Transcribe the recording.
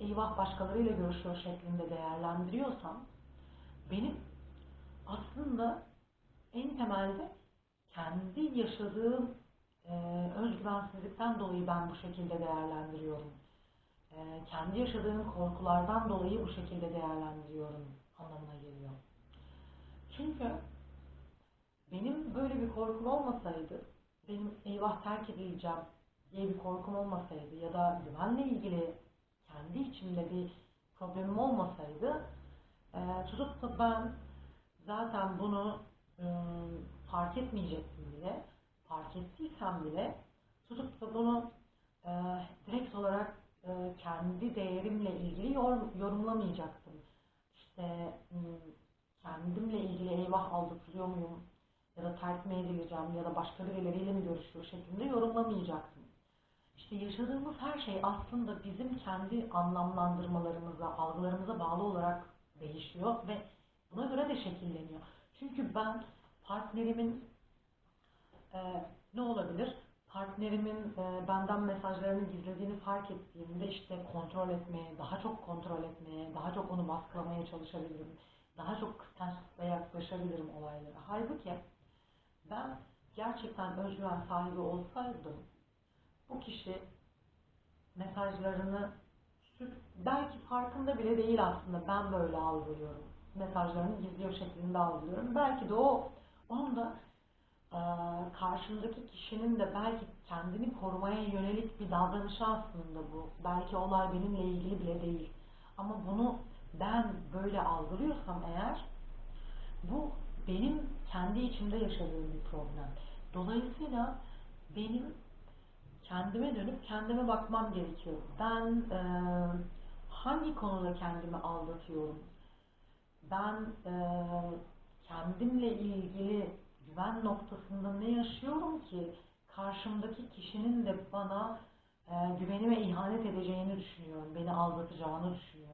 eyvah başkalarıyla görüşüyor şeklinde değerlendiriyorsam benim aslında en temelde kendi yaşadığım e, özgüvensizlikten dolayı ben bu şekilde değerlendiriyorum. E, kendi yaşadığım korkulardan dolayı bu şekilde değerlendiriyorum anlamına geliyor. Çünkü benim böyle bir korkum olmasaydı, benim eyvah terk edileceğim diye bir korkum olmasaydı ya da güvenle ilgili kendi içimde bir problemim olmasaydı e, tutup da ben zaten bunu e, fark etmeyecektim bile. Fark ettiysem bile tutup da bunu e, direkt olarak e, kendi değerimle ilgili yorum, yorumlamayacaktım. İşte kendimle ilgili eyvah aldatılıyor muyum ya da terk mi edileceğim ya da başka birileriyle mi görüşüyor şeklinde yorumlamayacaktım. İşte yaşadığımız her şey aslında bizim kendi anlamlandırmalarımıza, algılarımıza bağlı olarak değişiyor ve buna göre de şekilleniyor. Çünkü ben partnerimin e, ne olabilir? Partnerimin e, benden mesajlarını gizlediğini fark ettiğimde işte kontrol etmeye, daha çok kontrol etmeye, daha çok onu baskılamaya çalışabilirim. Daha çok kıskançlıkla yaklaşabilirim olaylara. Halbuki ben gerçekten özgüven sahibi olsaydım bu kişi mesajlarını belki farkında bile değil aslında ben böyle algılıyorum. Mesajlarını gizliyor şeklinde algılıyorum. Belki de o onun da eee, karşımdaki kişinin de belki kendini korumaya yönelik bir davranışı aslında bu. Belki olay benimle ilgili bile değil. Ama bunu ben böyle algılıyorsam eğer bu benim kendi içimde yaşadığım bir problem. Dolayısıyla benim kendime dönüp kendime bakmam gerekiyor. Ben eee, hangi konuda kendimi aldatıyorum? Ben eee, kendimle ilgili güven noktasında ne yaşıyorum ki karşımdaki kişinin de bana eee, güvenime ihanet edeceğini düşünüyorum, beni aldatacağını düşünüyorum.